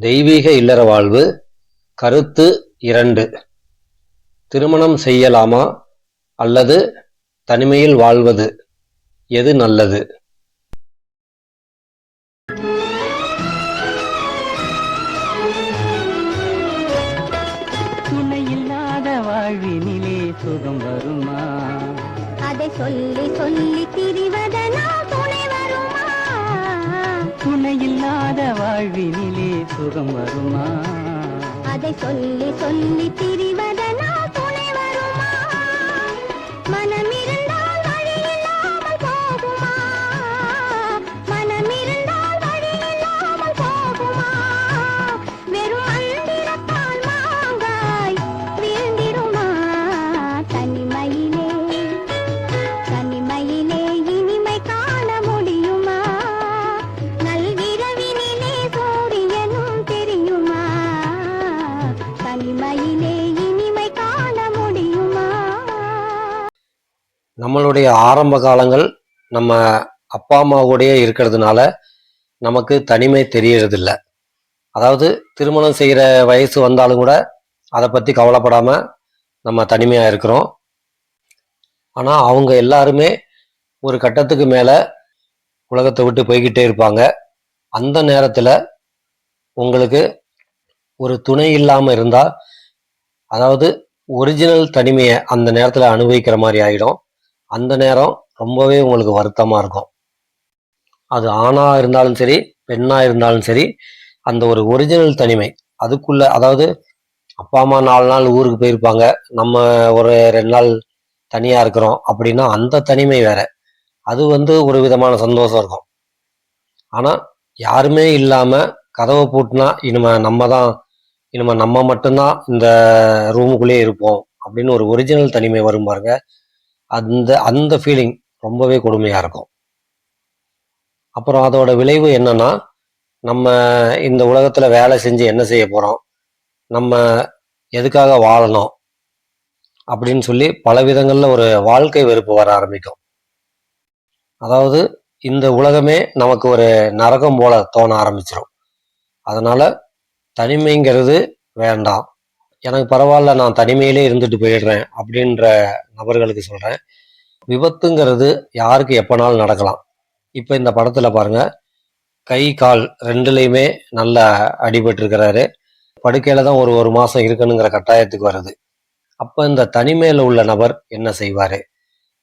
தெய்வீக இல்லற வாழ்வு கருத்து இரண்டு. திருமணம் செய்யலாமா அல்லது தனிமையில் வாழ்வது எது நல்லது? துணையில்லாத வாழ்வினிலே சுகம் வருமா? அதை சொல்லி சொல்லி திரிவதனால் துணை இல்லாத வாழ்வினிலே சுகம் வருமா? அதை சொல்லி சொல்லி திரி தனிமையிலே இனிமை காண முடியுமா? நம்மளுடைய ஆரம்ப காலங்கள் நம்ம அப்பா அம்மா கூடயே இருக்கிறதுனால நமக்கு தனிமை தெரியறதில்ல. அதாவது திருமணம் செய்கிற வயசு வந்தாலும் கூட அதை பற்றி கவலைப்படாமல் நம்ம தனிமையாக இருக்கிறோம். ஆனால் அவங்க எல்லாருமே ஒரு கட்டத்துக்கு மேலே உலகத்தை விட்டு போய்கிட்டே இருப்பாங்க. அந்த நேரத்தில் உங்களுக்கு ஒரு துணை இல்லாமல் இருந்தால் அதாவது ஒரிஜினல் தனிமையை அந்த நேரத்தில் அனுபவிக்கிற மாதிரி ஆகிடும். அந்த நேரம் ரொம்பவே உங்களுக்கு வருத்தமாக இருக்கும். அது ஆணாக இருந்தாலும் சரி பெண்ணாக இருந்தாலும் சரி அந்த ஒரு ஒரிஜினல் தனிமை. அதுக்குள்ள அதாவது அப்பா அம்மா நாலு நாள் ஊருக்கு போயிருப்பாங்க. நம்ம ஒரு ரெண்டு நாள் தனியாக இருக்கிறோம் அப்படின்னா அந்த தனிமை வேற. அது வந்து ஒரு விதமான சந்தோஷம் இருக்கும். ஆனால் யாருமே இல்லாமல் கதவை பூட்டினா இனிமே நம்ம தான் இனிமே நம்ம மட்டும்தான் இந்த ரூமுக்குள்ளேயே இருப்போம் அப்படின்னு ஒரு ஒரிஜினல் தனிமை வரும் பாருங்க. அந்த அந்த ஃபீலிங் ரொம்பவே கொடுமையாக இருக்கும். அப்புறம் அதோட விளைவு என்னன்னா நம்ம இந்த உலகத்தில் வேலை செஞ்சு என்ன செய்ய போகிறோம் நம்ம எதுக்காக வாழணும்? அப்படின்னு சொல்லி பல விதங்களில் ஒரு வாழ்க்கை வெறுப்பு வர ஆரம்பிக்கும். அதாவது இந்த உலகமே நமக்கு ஒரு நரகம் போல தோண ஆரம்பிச்சிடும் அதனால தனிமைங்கிறது வேண்டாம். எனக்கு பரவாயில்ல நான் தனிமையிலே இருந்துட்டு போயிடுறேன் அப்படின்ற நபர்களுக்கு சொல்கிறேன் விபத்துங்கிறது யாருக்கு எப்போனாலும் நடக்கலாம். இப்போ இந்த படத்தில் பாருங்க கை கால் ரெண்டுலேயுமே நல்லா அடிபட்டிருக்கிறாரு. படுக்கையில் தான் ஒரு ஒரு மாதம் இருக்கணுங்கிற கட்டாயத்துக்கு வருது. அப்போ இந்த தனிமையில் உள்ள நபர் என்ன செய்வார்?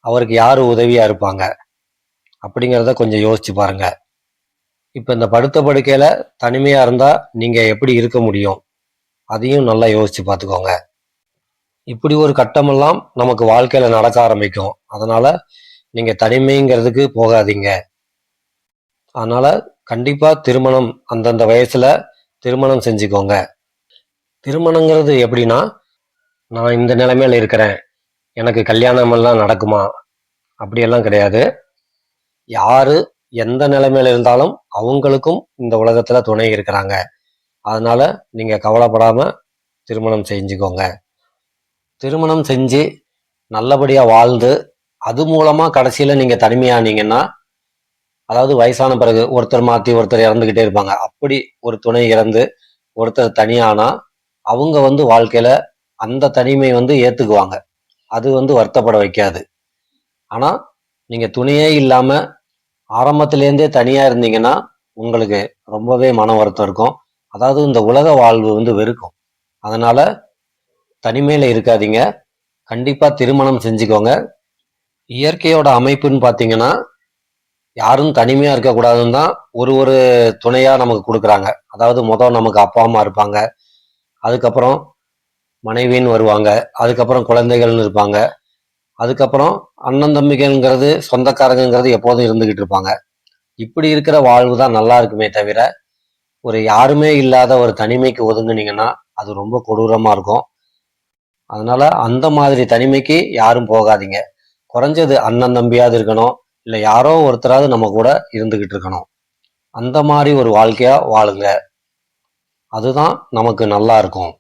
அவருக்கு யார் உதவியாக இருப்பாங்க? அப்படிங்கிறத கொஞ்சம் யோசிச்சு பாருங்கள் இப்போ இந்த படுத்த படுக்கையில் தனிமையாக இருந்தால் நீங்கள் எப்படி இருக்க முடியும்? அதையும் நல்லா யோசித்து பார்த்துக்கோங்க. இப்படி ஒரு கட்டமெல்லாம் நமக்கு வாழ்க்கையில் நடக்க ஆரம்பிக்கும். அதனால் நீங்கள் தனிமைங்கிறதுக்கு போகாதீங்க. அதனால் கண்டிப்பாக திருமணம் அந்தந்த வயசில் திருமணம் செஞ்சுக்கோங்க. திருமணங்கிறது எப்படின்னா நான் இந்த நிலைமையில் இருக்கிறேன். எனக்கு கல்யாணம் எல்லாம் நடக்குமா? அப்படியெல்லாம் கிடையாது. யாரு எந்த நிலைமையில இருந்தாலும் அவங்களுக்கும் இந்த உலகத்துல துணை இருக்கிறாங்க. அதனால நீங்க கவலைப்படாம திருமணம் செஞ்சுக்கோங்க. திருமணம் செஞ்சு நல்லபடியா வாழ்ந்து அது மூலமா கடைசியில நீங்க தனிமையானீங்கன்னா அதாவது வயசான பிறகு ஒருத்தர் மாத்தி ஒருத்தர் இறந்துகிட்டே இருப்பாங்க. அப்படி ஒரு துணை இறந்து ஒருத்தர் தனியானா அவங்க வந்து வாழ்க்கையில அந்த தனிமை வந்து ஏத்துக்குவாங்க. அது வந்து வருத்தப்பட வைக்காது. ஆனா நீங்க துணையே இல்லாம ஆரம்பத்திலேருந்தே தனியா இருந்தீங்கன்னா உங்களுக்கு ரொம்பவே மன வருத்தம் இருக்கும். அதாவது இந்த உலக வாழ்வு வந்து வெறுக்கும். அதனால தனிமையில இருக்காதீங்க. கண்டிப்பா திருமணம் செஞ்சுக்கோங்க. இயற்கையோட அமைப்புன்னு பார்த்தீங்கன்னா யாரும் தனிமையா இருக்கக்கூடாதுன்னு தான் ஒரு ஒரு துணையா நமக்கு கொடுக்குறாங்க. அதாவது முதல் நமக்கு அப்பா அம்மா இருப்பாங்க. அதுக்கப்புறம் மனைவின்னு வருவாங்க. அதுக்கப்புறம் குழந்தைகள்னு இருப்பாங்க. அதுக்கப்புறம் அண்ணன் தம்பிகள்ங்கிறது சொந்தக்காரங்கிறது எப்போதும் இருந்துகிட்டு இருப்பாங்க. இப்படி இருக்கிற வாழ்வு தான் நல்லா இருக்குமே தவிர ஒரு யாருமே இல்லாத ஒரு தனிமைக்கு ஒதுங்குனீங்கன்னா அது ரொம்ப கொடூரமா இருக்கும். அதனால அந்த மாதிரி தனிமைக்கு யாரும் போகாதீங்க. குறைஞ்சது அண்ணன் தம்பியாவது இருக்கணும் இல்லை யாரோ ஒருத்தராவது நம்ம கூட இருந்துகிட்டு இருக்கணும். அந்த மாதிரி ஒரு வாழ்க்கையா வாழுங்க. அதுதான் நமக்கு நல்லா இருக்கும்.